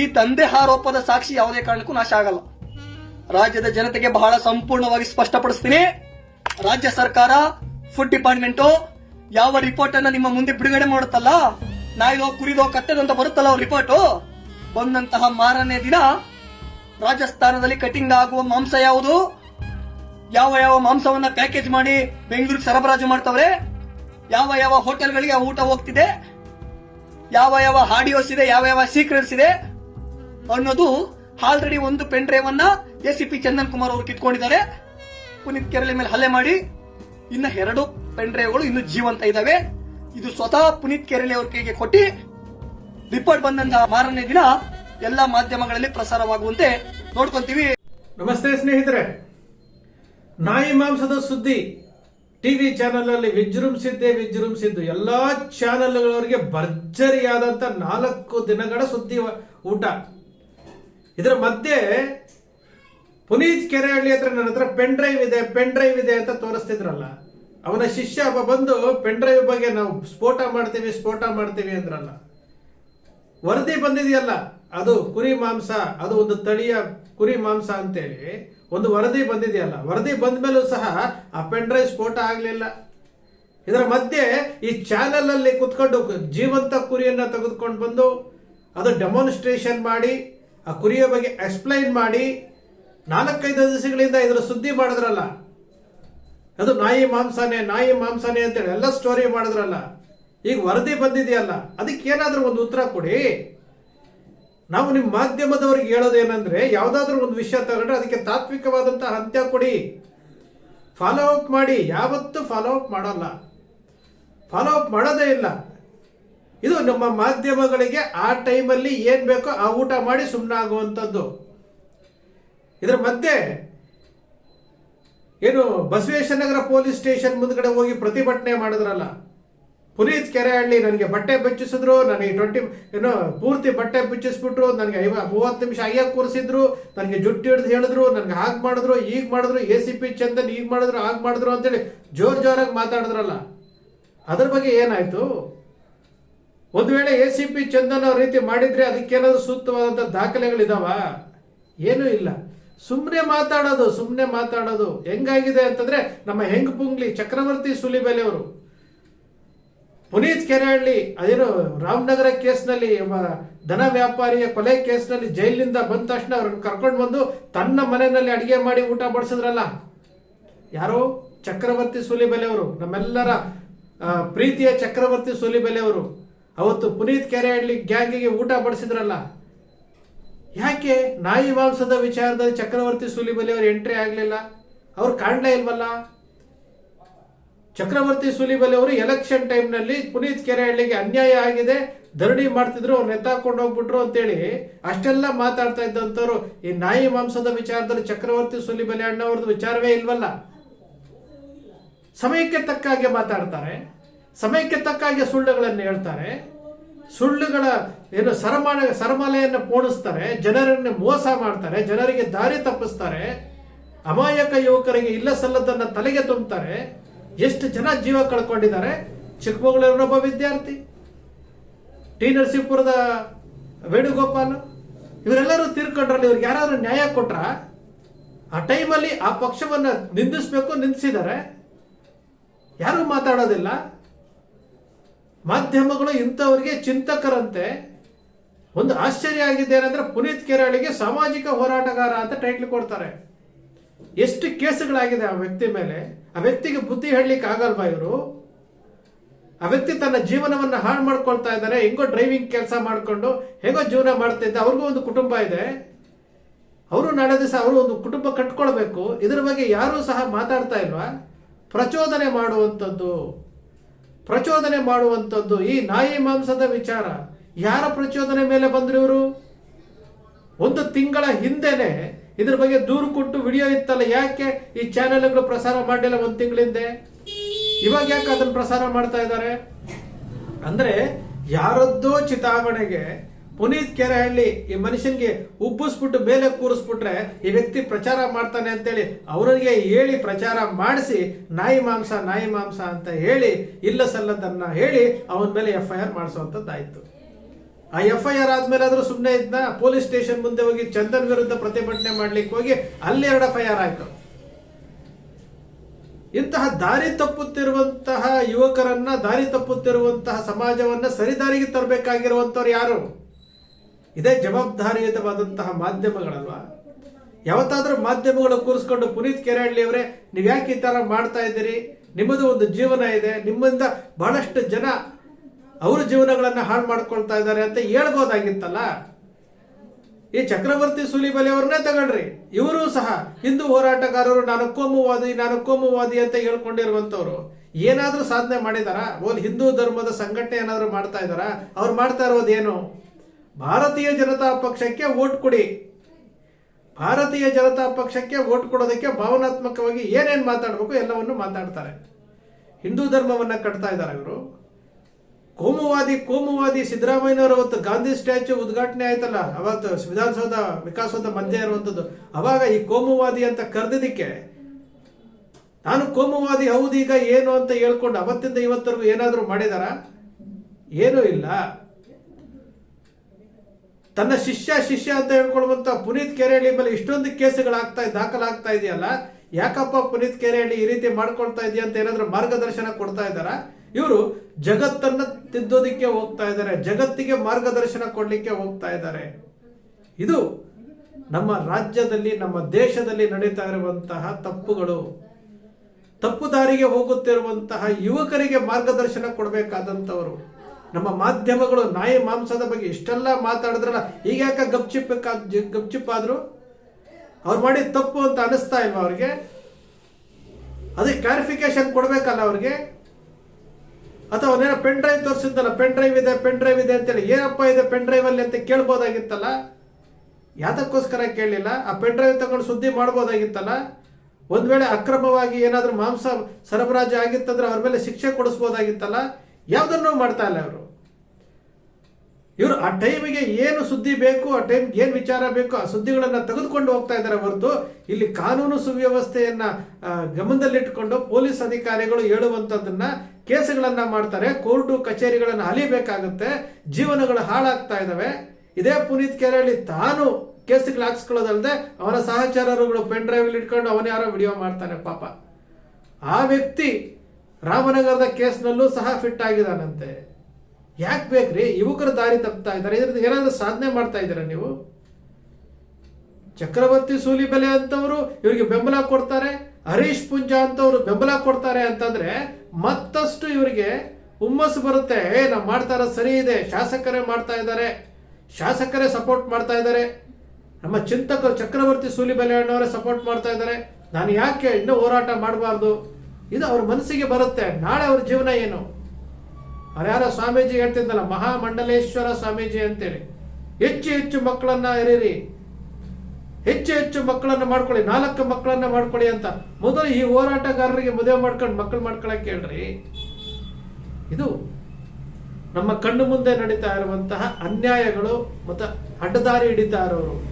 ಈ ತಂದೆ ಆರೋಪದ ಸಾಕ್ಷಿ ಯಾವುದೇ ಕಾರಣಕ್ಕೂ ನಾಶ ಆಗಲ್ಲ. ರಾಜ್ಯದ ಜನತೆಗೆ ಬಹಳ ಸಂಪೂರ್ಣವಾಗಿ ಸ್ಪಷ್ಟಪಡಿಸ್ತೀನಿ. ರಾಜ್ಯ ಸರ್ಕಾರ ಫುಡ್ ಡಿಪಾರ್ಟ್ಮೆಂಟ್ ಯಾವ ರಿಪೋರ್ಟ್ ಅನ್ನ ನಿಮ್ಮ ಮುಂದೆ ಬಿಡುಗಡೆ ಮಾಡುತ್ತಲ್ಲ, ನಾಯಿದೋ, ಕುರಿದೋ, ಕಟ್ಟದಂತ ಬರುತ್ತಲ್ಲ ಅವ್ರ ರಿಪೋರ್ಟ್ ಬಂದಂತಹ ಮಾರನೇ ದಿನ ರಾಜಸ್ಥಾನದಲ್ಲಿ ಕಟಿಂಗ್ ಆಗುವ ಮಾಂಸ ಯಾವುದು? ಯಾವ ಯಾವ ಮಾಂಸವನ್ನ ಪ್ಯಾಕೇಜ್ ಮಾಡಿ ಬೆಂಗಳೂರಿಗೆ ಸರಬರಾಜು ಮಾಡ್ತವ್ರೆ? ಯಾವ ಯಾವ ಹೋಟೆಲ್ಗಳಿಗೆ ಊಟ ಹೋಗ್ತಿದೆ? ಯಾವ ಯಾವ ಆಡಿಯೋಸ್ ಇದೆ? ಯಾವ ಯಾವ ಸೀಕ್ರೆಟ್ಸ್ ಇದೆ? ಅನ್ನೋದು ಆಲ್ರೆಡಿ ಒಂದು ಪೆನ್ ಡ್ರೈವ್ ಅನ್ನ S C P Chandan Kumar ಅವರು ಕಿತ್ಕೊಂಡಿದ್ದಾರೆ. ಪುನೀತ್ ಕೆರಳಿ ಮೇಲೆ ಹಲ್ಲೆ ಮಾಡಿ. ಇನ್ನ ಎರಡು ಪೆನ್ ಡ್ರೈವ್ಗಳು ಇನ್ನು ಜೀವಂತ ಇದಾವೆ. ಇದು ಸ್ವತಃ ಪುನೀತ್ ಕೆರಳಿ ಅವ್ರ ಕೈಗೆ ಕೊಟ್ಟಿ ರಿಪೋರ್ಟ್ ಬಂದಂತಹ ಮಾರನೇ ದಿನ ಎಲ್ಲಾ ಮಾಧ್ಯಮಗಳಲ್ಲಿ ಪ್ರಸಾರವಾಗುವಂತೆ ನೋಡ್ಕೊಂತೀವಿ. ನಮಸ್ತೆ ಸ್ನೇಹಿತರೆ. ನಾಯಿ ಮಾಂಸದ ಸುದ್ದಿ ಟಿವಿ ಚಾನೆಲ್ ಅಲ್ಲಿ ವಿಜೃಂಭಿಸಿದ್ದೆ ವಿಜೃಂಭಿಸಿದ್ದು ಎಲ್ಲಾ ಚಾನೆಲ್ಗಳವರಿಗೆ ಭರ್ಜರಿಯಾದಂತ ನಾಲ್ಕು ದಿನಗಳ ಸುದ್ದಿ ಊಟ. ಇದರ ಮಧ್ಯೆ ಪುನೀತ್ ಕೆರೆಹಳ್ಳಿ ಹತ್ರ ನನ್ನ ಹತ್ರ ಪೆನ್ ಡ್ರೈವ್ ಇದೆ ಪೆನ್ ಡ್ರೈವ್ ಇದೆ ಅಂತ ತೋರಿಸ್ತಿದ್ರಲ್ಲ. ಅವನ ಶಿಷ್ಯ ಒಬ್ಬ ಬಂದು ಪೆನ್ ಡ್ರೈವ್ ಬಗ್ಗೆ ನಾವು ಸ್ಫೋಟ ಮಾಡ್ತೀವಿ ಸ್ಫೋಟ ಮಾಡ್ತೀವಿ ಅಂದ್ರಲ್ಲ. ವರದಿ ಬಂದಿದೆಯಲ್ಲ, ಅದು ಕುರಿ ಮಾಂಸ, ಅದು ಒಂದು ತಳಿಯ ಕುರಿ ಮಾಂಸ ಅಂತೇಳಿ ಒಂದು ವರದಿ ಬಂದಿದೆಯಲ್ಲ. ವರದಿ ಬಂದ ಮೇಲೂ ಸಹ ಆ ಪೆನ್ ಡ್ರೈವ್ ಸ್ಫೋಟ ಆಗಲಿಲ್ಲ. ಇದರ ಮಧ್ಯೆ ಈ ಚಾನೆಲ್ ಅಲ್ಲಿ ಕುತ್ಕೊಂಡು ಜೀವಂತ ಕುರಿಯನ್ನ ತೆಗೆದುಕೊಂಡು ಬಂದು ಅದು ಡೆಮಾನ್ಸ್ಟ್ರೇಷನ್ ಮಾಡಿ ಆ ಕುರಿಯ ಬಗ್ಗೆ ಎಕ್ಸ್ಪ್ಲೈನ್ ಮಾಡಿ ನಾಲ್ಕೈದು ದಿವಸಗಳಿಂದ ಇದರ ಸುದ್ದಿ ಮಾಡಿದ್ರಲ್ಲ. ಅದು ನಾಯಿ ಮಾಂಸನೇ ನಾಯಿ ಮಾಂಸನೇ ಅಂತೇಳಿ ಎಲ್ಲ ಸ್ಟೋರಿ ಮಾಡಿದ್ರಲ್ಲ. ಈಗ ವರದಿ ಬಂದಿದೆಯಲ್ಲ ಅದಕ್ಕೆ ಏನಾದರೂ ಒಂದು ಉತ್ತರ ಕೊಡಿ. ನಾವು ನಿಮ್ಮ ಮಾಧ್ಯಮದವ್ರಿಗೆ ಹೇಳೋದೇನಂದ್ರೆ ಯಾವುದಾದ್ರೂ ಒಂದು ವಿಷಯ ತಗೊಂಡ್ರೆ ಅದಕ್ಕೆ ತಾತ್ವಿಕವಾದಂತಹ ಅಂತ್ಯ ಕೊಡಿ. ಫಾಲೋ ಅಪ್ ಮಾಡಿ, ಯಾವತ್ತೂ ಫಾಲೋ ಅಪ್ ಮಾಡಲ್ಲ. ಫಾಲೋ ಅಪ್ ಮಾಡೋದೇ ಇಲ್ಲ. ಇದು ನಮ್ಮ ಮಾಧ್ಯಮಗಳಿಗೆ ಆ ಟೈಮಲ್ಲಿ ಏನು ಬೇಕೋ ಆ ಊಟ ಮಾಡಿ ಸುಮ್ಮನಾಗುವಂಥದ್ದು ಇದರ ಮಧ್ಯೆ ಏನು ಬಸವೇಶ್ವರನಗರ ಪೊಲೀಸ್ ಸ್ಟೇಷನ್ ಮುಂದ್ಗಡೆ ಹೋಗಿ ಪ್ರತಿಭಟನೆ ಮಾಡಿದ್ರಲ್ಲ. ಪುನೀತ್ ಕೆರೆಹಳ್ಳಿ ನನಗೆ ಬಟ್ಟೆ ಬೆಚ್ಚಿಸಿದ್ರು, ನನಗೆ ಟ್ವೆಂಟಿ ಏನೋ ಪೂರ್ತಿ ಬಟ್ಟೆ ಬಿಚ್ಚಿಸ್ಬಿಟ್ರು, ನನಗೆ ಐವ ಮೂವತ್ತು ನಿಮಿಷ ಅಯ್ಯ ಕೂರಿಸಿದ್ರು, ನನಗೆ ಜುಟ್ಟು ಹಿಡಿದು ಹೇಳಿದ್ರು, ನನಗೆ ಹಾಗೆ ಮಾಡಿದ್ರು ಈಗ ಮಾಡಿದ್ರು, ಎ ಸಿ ಪಿ ಚಂದನ್ ಈಗ ಮಾಡಿದ್ರು, ಹಾಗೆ ಮಾಡಿದ್ರು ಅಂತೇಳಿ ಜೋರ್ ಜೋರಾಗಿ ಮಾತಾಡಿದ್ರಲ್ಲ. ಅದ್ರ ಬಗ್ಗೆ ಏನಾಯ್ತು? ಒಂದು ವೇಳೆ ಎ ಸಿ ಪಿ ಚಂದನ್ ಅವ್ರ ರೀತಿ ಮಾಡಿದ್ರೆ ಅದಕ್ಕೇನಾದ್ರೂ ಸೂಕ್ತವಾದಂಥ ದಾಖಲೆಗಳಿದಾವ? ಏನೂ ಇಲ್ಲ. ಸುಮ್ಮನೆ ಮಾತಾಡೋದು ಸುಮ್ಮನೆ ಮಾತಾಡೋದು. ಹೆಂಗಾಗಿದೆ ಅಂತಂದ್ರೆ ನಮ್ಮ ಹೆಂಗ್ ಪುಂಗ್ಲಿ, ಚಕ್ರವರ್ತಿ ಸುಲಿಬೆಲೆ ಅವರು ಪುನೀತ್ ಕೆರೆಹಳ್ಳಿ ಅದೇನು ರಾಮನಗರ ಕೇಸ್ನಲ್ಲಿ ದನ ವ್ಯಾಪಾರಿಯ ಕೊಲೆ ಕೇಸ್ನಲ್ಲಿ ಜೈಲಿನಿಂದ ಬಂದ ತಕ್ಷಣ ಅವ್ರನ್ನ ಕರ್ಕೊಂಡು ಬಂದು ತನ್ನ ಮನೆಯಲ್ಲಿ ಅಡಿಗೆ ಮಾಡಿ ಊಟ ಬಡಿಸಿದ್ರಲ್ಲ? ಯಾರೋ? ಚಕ್ರವರ್ತಿ ಸುಲಿಬೆಲೆ ಅವರು ನಮ್ಮೆಲ್ಲರ ಪ್ರೀತಿಯ ಚಕ್ರವರ್ತಿ ಸುಲಿಬೆಲೆ ಅವರು ಅವತ್ತು ಪುನೀತ್ ಕೆರೆಹಳ್ಳಿ ಗ್ಯಾಂಗಿಗೆ ಊಟ ಬಡಿಸಿದ್ರಲ್ಲ? ಯಾಕೆ ನಾಯಿ ಮಾಂಸದ ವಿಚಾರದಲ್ಲಿ ಚಕ್ರವರ್ತಿ ಸುಲಿಬಲಿ ಅವರು ಎಂಟ್ರಿ ಆಗಲಿಲ್ಲ? ಅವ್ರು ಕಾಣಲೇ ಇಲ್ವಲ್ಲ? ಚಕ್ರವರ್ತಿ ಸುಲಿಬಲಿ ಅವರು ಎಲೆಕ್ಷನ್ ಟೈಮ್ನಲ್ಲಿ ಪುನೀತ್ ಕೆರೆಹಳ್ಳಿಗೆ ಅನ್ಯಾಯ ಆಗಿದೆ, ಧರಣಿ ಮಾಡ್ತಿದ್ರು ಅವ್ರು ನೆತ್ತಾಕೊಂಡು ಹೋಗ್ಬಿಟ್ರು ಅಂತೇಳಿ ಅಷ್ಟೆಲ್ಲ ಮಾತಾಡ್ತಾ ಇದ್ದಂಥವ್ರು ಈ ನಾಯಿ ಮಾಂಸದ ವಿಚಾರದಲ್ಲಿ ಚಕ್ರವರ್ತಿ ಸುಲಿಬಲಿ ಅಣ್ಣವ್ರದ್ದು ವಿಚಾರವೇ ಇಲ್ವಲ್ಲ? ಸಮಯಕ್ಕೆ ತಕ್ಕ ಹಾಗೆ ಮಾತಾಡ್ತಾರೆ. ಸಮಯಕ್ಕೆ ತಕ್ಕ ಹಾಗೆ ಸುಳ್ಳುಗಳನ್ನು ಹೇಳ್ತಾರೆ. ಸುಳ್ಳುಗಳ ಏನು ಸರಮಾನ, ಸರಮಾಲೆಯನ್ನು ಪೋಣಿಸ್ತಾರೆ, ಜನರನ್ನು ಮೋಸ ಮಾಡ್ತಾರೆ, ಜನರಿಗೆ ದಾರಿ ತಪ್ಪಿಸ್ತಾರೆ. ಅಮಾಯಕ ಯುವಕರಿಗೆ ಇಲ್ಲ ಸಲ್ಲದನ್ನ ತಲೆಗೆ ತುಂಬುತ್ತಾರೆ ಎಷ್ಟು ಜನ ಜೀವ ಕಳ್ಕೊಂಡಿದ್ದಾರೆ? ಚಿಕ್ಕಮಗಳೂರಿನೊಬ್ಬ ವಿದ್ಯಾರ್ಥಿ, ಟಿ ನರಸೀಪುರದ ವೇಣುಗೋಪಾಲ್. ಇವರೆಲ್ಲರೂ ತೀರ್ಕೊಂಡ್ರಲ್ಲಿ ಇವ್ರಿಗೆ ಯಾರಾದ್ರೂ ನ್ಯಾಯ ಕೊಟ್ರ? ಆ ಟೈಮಲ್ಲಿ ಆ ಪಕ್ಷವನ್ನ ನಿಂದಿಸಬೇಕು ನಿಂದಿಸಿದ್ದಾರೆ ಯಾರು ಮಾತಾಡೋದಿಲ್ಲ. ಮಾಧ್ಯಮಗಳು ಇಂಥವರಿಗೆ ಚಿಂತಕರಂತೆ. ಒಂದು ಆಶ್ಚರ್ಯ ಆಗಿದೆ ಏನಂದ್ರೆ ಪುನೀತ್ ಕೆರಾಳಿಗೆ ಸಾಮಾಜಿಕ ಹೋರಾಟಗಾರ ಅಂತ ಟೈಟ್ಲ್ ಕೊಡ್ತಾರೆ. ಎಷ್ಟು ಕೇಸುಗಳಾಗಿದೆ ಆ ವ್ಯಕ್ತಿ ಮೇಲೆ. ಆ ವ್ಯಕ್ತಿಗೆ ಬುದ್ಧಿ ಹೇಳಲಿಕ್ಕೆ ಆಗಲ್ವಾ ಇವರು? ಆ ವ್ಯಕ್ತಿ ತನ್ನ ಜೀವನವನ್ನು ಹಾಳು ಮಾಡ್ಕೊಳ್ತಾ ಇದ್ದಾರೆ ಹೆಂಗೋ ಡ್ರೈವಿಂಗ್ ಕೆಲಸ ಮಾಡಿಕೊಂಡು, ಹೇಗೋ ಜೀವನ ಮಾಡ್ತಾ ಇದ್ದ, ಅವ್ರಿಗೂ ಒಂದು ಕುಟುಂಬ ಇದೆ. ಅವರು ನಾಳೆ ದಿವಸ ಅವರು ಒಂದು ಕುಟುಂಬ ಕಟ್ಕೊಳ್ಬೇಕು. ಇದ್ರ ಬಗ್ಗೆ ಯಾರೂ ಸಹ ಮಾತಾಡ್ತಾ ಇಲ್ವಾ? ಪ್ರಚೋದನೆ ಮಾಡುವಂಥದ್ದು. ಪ್ರಚೋದನೆ ಮಾಡುವಂಥದ್ದು ಈ ನಾಯಿ ಮಾಂಸದ ವಿಚಾರ. ಯಾರ ಪ್ರಚೋದನೆ ಮೇಲೆ ಬಂದ್ರು ಇವರು? ಒಂದು ತಿಂಗಳ ಹಿಂದೆನೆ ಇದ್ರ ಬಗ್ಗೆ ದೂರು ಕೊಟ್ಟು ವಿಡಿಯೋ ಇತ್ತಲ್ಲ, ಯಾಕೆ ಈ ಚಾನೆಲ್ಗಳು ಪ್ರಸಾರ ಮಾಡಲಿಲ್ಲ ಒಂದು ತಿಂಗಳಿಂದೆ? ಇವಾಗ ಯಾಕೆ ಅದನ್ನ ಪ್ರಸಾರ ಮಾಡ್ತಾ ಇದ್ದಾರೆ? ಅಂದ್ರೆ ಯಾರದ್ದೋ ಚಿತಾವಣೆಗೆ ಪುನೀತ್ ಕೆರೆಹಳ್ಳಿ ಈ ಮನುಷ್ಯನಿಗೆ ಉಬ್ಬಿಸ್ಬಿಟ್ಟು ಮೇಲೆ ಕೂರಿಸ್ಬಿಟ್ರೆ ಈ ವ್ಯಕ್ತಿ ಪ್ರಚಾರ ಮಾಡ್ತಾನೆ ಅಂತೇಳಿ ಅವರಿಗೆ ಹೇಳಿ ಪ್ರಚಾರ ಮಾಡಿಸಿ, ನಾಯಿ ಮಾಂಸ ನಾಯಿ ಮಾಂಸ ಅಂತ ಹೇಳಿ, ಇಲ್ಲ ಸಲ್ಲದನ್ನ ಹೇಳಿ ಅವನ ಮೇಲೆ ಎಫ್ ಐ ಆರ್ ಮಾಡಿಸುವಂಥದ್ದಾಯಿತು. ಆ ಎಫ್ ಐ ಆರ್ ಆದ್ಮೇಲೆ ಆದ್ರೂ ಸುಮ್ಮನೆ ಇದ್ನ ಪೊಲೀಸ್ ಸ್ಟೇಷನ್ ಮುಂದೆ ಹೋಗಿ ಚಂದನ್ ವಿರುದ್ಧ ಪ್ರತಿಭಟನೆ ಮಾಡ್ಲಿಕ್ಕೆ ಹೋಗಿ ಅಲ್ಲಿ ಎರಡು ಎಫ್ ಐ ಆರ್ ಆಯ್ತು. ಇಂತಹ ದಾರಿ ತಪ್ಪುತ್ತಿರುವಂತಹ ಯುವಕರನ್ನ, ದಾರಿ ತಪ್ಪುತ್ತಿರುವಂತಹ ಸಮಾಜವನ್ನ ಸರಿದಾರಿಗೆ ತರಬೇಕಾಗಿರುವಂತವ್ರು ಯಾರು? ಇದೇ ಜವಾಬ್ದಾರಿಯುತವಾದಂತಹ ಮಾಧ್ಯಮಗಳಲ್ವಾ? ಯಾವತ್ತಾದ್ರೂ ಮಾಧ್ಯಮಗಳು ಕೂರಿಸ್ಕೊಂಡು ಪುನೀತ್ ಕೆರಹಳ್ಳಿ ಅವರೇ ನೀವು ಯಾಕೆ ಈ ತರ ಮಾಡ್ತಾ ಇದ್ದೀರಿ? ನಿಮ್ಮದು ಒಂದು ಜೀವನ ಇದೆ, ನಿಮ್ಮಿಂದ ಬಹಳಷ್ಟು ಜನ ಅವ್ರ ಜೀವನಗಳನ್ನು ಹಾಳು ಮಾಡ್ಕೊಳ್ತಾ ಇದ್ದಾರೆ ಅಂತ ಹೇಳ್ಬೋದಾಗಿತ್ತಲ್ಲ? ಈ ಚಕ್ರವರ್ತಿ ಸುಲಿಬಲಿ ಅವ್ರನ್ನೇ ತಗೊಳ್ರಿ. ಇವರು ಸಹ ಹಿಂದೂ ಹೋರಾಟಗಾರರು, ನಾನು ಕೋಮುವಾದಿ ನಾನು ಕೋಮುವಾದಿ ಅಂತ ಹೇಳ್ಕೊಂಡಿರುವಂತವ್ರು ಏನಾದರೂ ಸಾಧನೆ ಮಾಡಿದಾರ? ಒಂದು ಹಿಂದೂ ಧರ್ಮದ ಸಂಘಟನೆ ಏನಾದರೂ ಮಾಡ್ತಾ ಇದ್ದಾರಾ ಅವ್ರು ಮಾಡ್ತಾ ಇರೋದೇನು? ಭಾರತೀಯ ಜನತಾ ಪಕ್ಷಕ್ಕೆ ವೋಟ್ ಕೊಡಿ. ಭಾರತೀಯ ಜನತಾ ಪಕ್ಷಕ್ಕೆ ವೋಟ್ ಕೊಡೋದಕ್ಕೆ ಭಾವನಾತ್ಮಕವಾಗಿ ಏನೇನು ಮಾತಾಡಬೇಕು ಎಲ್ಲವನ್ನು ಮಾತಾಡ್ತಾರೆ. ಹಿಂದೂ ಧರ್ಮವನ್ನು ಕಟ್ತಾ ಇದ್ದಾರೆ ಇವರು. ಕೋಮುವಾದಿ ಕೋಮುವಾದಿ ಸಿದ್ದರಾಮಯ್ಯನವರು ಅವತ್ತು ಗಾಂಧಿ ಸ್ಟ್ಯಾಚು ಉದ್ಘಾಟನೆ ಆಯ್ತಲ್ಲ, ಅವತ್ತು ವಿಧಾನಸೌಧ ವಿಕಾಸೌಧ ಮಧ್ಯೆ ಇರುವಂಥದ್ದು ಅವಾಗ ಈ ಕೋಮುವಾದಿ ಅಂತ ಕರೆದಿದ್ದಕ್ಕೆ ನಾನು ಕೋಮುವಾದಿ ಹೌದೀಗ ಏನು ಅಂತ ಹೇಳ್ಕೊಂಡು ಅವತ್ತಿಂದ ಇವತ್ತರೆಗೂ ಏನಾದರೂ ಮಾಡಿದಾರ? ಏನೂ ಇಲ್ಲ. ತನ್ನ ಶಿಷ್ಯ ಶಿಷ್ಯ ಅಂತ ಹೇಳ್ಕೊಳ್ಳುವಂತ ಪುನೀತ್ ಕೆರೆಹಳ್ಳಿ ಮೇಲೆ ಇಷ್ಟೊಂದು ಕೇಸುಗಳಾಗ್ತಾ ದಾಖಲಾಗ್ತಾ ಇದೆಯಲ್ಲ? ಯಾಕಪ್ಪ ಪುನೀತ್ ಕೆರೆಹಳ್ಳಿ ಈ ರೀತಿ ಮಾಡ್ಕೊಳ್ತಾ ಇದೆಯಾ ಅಂತ ಏನಾದ್ರೂ ಮಾರ್ಗದರ್ಶನ ಕೊಡ್ತಾ ಇದ್ದಾರ? ಇವರು ಜಗತ್ತನ್ನ ತಿದ್ದೋದಿಕ್ಕೆ ಹೋಗ್ತಾ ಇದ್ದಾರೆ, ಜಗತ್ತಿಗೆ ಮಾರ್ಗದರ್ಶನ ಕೊಡ್ಲಿಕ್ಕೆ ಹೋಗ್ತಾ ಇದ್ದಾರೆ. ಇದು ನಮ್ಮ ರಾಜ್ಯದಲ್ಲಿ, ನಮ್ಮ ದೇಶದಲ್ಲಿ ನಡೀತಾ ಇರುವಂತಹ ತಪ್ಪುಗಳು. ತಪ್ಪು ದಾರಿಗೆ ಹೋಗುತ್ತಿರುವಂತಹ ಯುವಕರಿಗೆ ಮಾರ್ಗದರ್ಶನ ಕೊಡಬೇಕಾದಂತವರು ನಮ್ಮ ಮಾಧ್ಯಮಗಳು ನಾಯಿ ಮಾಂಸದ ಬಗ್ಗೆ ಇಷ್ಟೆಲ್ಲ ಮಾತಾಡಿದ್ರಲ್ಲ, ಈಗ ಯಾಕೆ ಗಪ್ಚಿಪ್ ಗಪ್ಚಿಪ್ ಆದ್ರು? ಅವ್ರು ಮಾಡಿದ ತಪ್ಪು ಅಂತ ಅನಿಸ್ತಾ ಇಲ್ವಾ ಅವ್ರಿಗೆ? ಅದಕ್ಕೆ ಕ್ಲಾರಿಫಿಕೇಶನ್ ಕೊಡಬೇಕಲ್ಲ ಅವ್ರಿಗೆ? ಅಥವಾ ಅವನೇನೋ ಪೆನ್ ಡ್ರೈವ್ ತೋರಿಸಿದ್ದಲ್ಲ ಪೆನ್ ಡ್ರೈವ್ ಇದೆ ಪೆನ್ ಡ್ರೈವ್ ಇದೆ ಅಂತೇಳಿ, ಏನಪ್ಪ ಇದೆ ಪೆನ್ ಡ್ರೈವ್ ಅಲ್ಲಿ ಅಂತ ಕೇಳ್ಬೋದಾಗಿತ್ತಲ್ಲ? ಯಾತಕ್ಕೋಸ್ಕರ ಕೇಳಲಿಲ್ಲ? ಆ ಪೆನ್ ಡ್ರೈವ್ ತಗೊಂಡು ಸುದ್ದಿ ಮಾಡ್ಬೋದಾಗಿತ್ತಲ್ಲ? ಒಂದ್ ವೇಳೆ ಅಕ್ರಮವಾಗಿ ಏನಾದರೂ ಮಾಂಸ ಸರಬರಾಜು ಆಗಿತ್ತಂದ್ರೆ ಅವ್ರ ಮೇಲೆ ಶಿಕ್ಷೆ ಕೊಡಿಸ್ಬೋದಾಗಿತ್ತಲ್ಲ? ಯಾವ್ದನ್ನೂ ಮಾಡ್ತಾ ಇಲ್ಲ ಅವರು ಇವರು ಆ ಟೈಮಿಗೆ ಏನು ಸುದ್ದಿ ಬೇಕು, ಆ ಟೈಮ್ ಏನು ವಿಚಾರ ಬೇಕು, ಆ ಸುದ್ದಿಗಳನ್ನು ತೆಗೆದುಕೊಂಡು ಹೋಗ್ತಾ ಇದ್ದಾರೆ ಹೊರತು ಇಲ್ಲಿ ಕಾನೂನು ಸುವ್ಯವಸ್ಥೆಯನ್ನ ಗಮನದಲ್ಲಿಟ್ಟುಕೊಂಡು ಪೊಲೀಸ್ ಅಧಿಕಾರಿಗಳು ಹೇಳುವಂಥದ್ದನ್ನು ಕೇಸುಗಳನ್ನು ಮಾಡ್ತಾರೆ. ಕೋರ್ಟು, ಕಚೇರಿಗಳನ್ನು ಅಲಿಬೇಕಾಗುತ್ತೆ. ಜೀವನಗಳು ಹಾಳಾಗ್ತಾ ಇದಾವೆ. ಇದೇ ಪುನೀತ್ ಕೆರೆಯಲ್ಲಿ ತಾನು ಕೇಸುಗಳು ಹಾಕ್ಸ್ಕೊಳ್ಳೋದಲ್ಲದೆ ಅವನ ಸಹಚಾರರುಗಳು ಪೆನ್ ಡ್ರೈವ್ ಇಟ್ಕೊಂಡು ಅವನ ಯಾರೋ ವಿಡಿಯೋ ಮಾಡ್ತಾನೆ ಪಾಪ. ಆ ವ್ಯಕ್ತಿ ರಾಮನಗರದ ಕೇಸ್ನಲ್ಲೂ ಸಹ ಫಿಟ್ ಆಗಿದಾನಂತೆ ಯಾಕೆ ಬೇಕ್ರಿ? ಯುವಕರ ದಾರಿ ತಪ್ತಾ ಇದ್ದಾರೆ. ಇದರಿಂದ ಏನಾದ್ರೂ ಸಾಧನೆ ಮಾಡ್ತಾ ಇದ್ದೀರಾ ನೀವು? ಚಕ್ರವರ್ತಿ ಸೂಲಿಬೆಲೆ ಅಂತವರು ಇವರಿಗೆ ಬೆಂಬಲ ಕೊಡ್ತಾರೆ. ಹರೀಶ್ ಪುಂಜ ಅಂತವರು ಬೆಂಬಲ ಕೊಡ್ತಾರೆ ಅಂತಂದ್ರೆ ಮತ್ತಷ್ಟು ಇವರಿಗೆ ಹುಮ್ಮಸ್ಸು ಬರುತ್ತೆ. ಏ, ನಾವು ಮಾಡ್ತಾ ಸರಿ ಇದೆ. ಶಾಸಕರೇ ಮಾಡ್ತಾ ಇದ್ದಾರೆ. ಶಾಸಕರೇ ಸಪೋರ್ಟ್ ಮಾಡ್ತಾ ಇದ್ದಾರೆ. ನಮ್ಮ ಚಿಂತಕರು ಚಕ್ರವರ್ತಿ ಸೂಲಿಬೆಲೆ ಅಣ್ಣವರೇ ಸಪೋರ್ಟ್ ಮಾಡ್ತಾ ಇದ್ದಾರೆ. ನಾನು ಯಾಕೆ ಇನ್ನೂ ಹೋರಾಟ ಮಾಡಬಾರ್ದು? ಇದು ಅವ್ರ ಮನಸ್ಸಿಗೆ ಬರುತ್ತೆ. ನಾಳೆ ಅವ್ರ ಜೀವನ ಏನು? ಅವ್ರು ಯಾರೋ ಸ್ವಾಮೀಜಿ ಹೇಳ್ತಿದ್ದಲ್ಲ ಮಹಾಮಂಡಲೇಶ್ವರ ಸ್ವಾಮೀಜಿ ಅಂತೇಳಿ. ಹೆಚ್ಚು ಹೆಚ್ಚು ಮಕ್ಕಳನ್ನ ಎರೀರಿ. ಹೆಚ್ಚು ಹೆಚ್ಚು ಮಕ್ಕಳನ್ನ ಮಾಡ್ಕೊಳ್ಳಿ, ನಾಲ್ಕು ಮಕ್ಕಳನ್ನ ಮಾಡ್ಕೊಳ್ಳಿ ಅಂತ. ಮೊದಲು ಈ ಹೋರಾಟಗಾರರಿಗೆ ಮದುವೆ ಮಾಡ್ಕೊಂಡು ಮಕ್ಕಳು ಮಾಡ್ಕೊಳಕ್ಕೆ ಹೇಳ್ರಿ. ಇದು ನಮ್ಮ ಕಣ್ಣು ಮುಂದೆ ನಡೀತಾ ಇರುವಂತಹ ಅನ್ಯಾಯಗಳು ಮತ್ತು ಅಡ್ಡದಾರಿ ಹಿಡಿತಾ ಇರೋರು.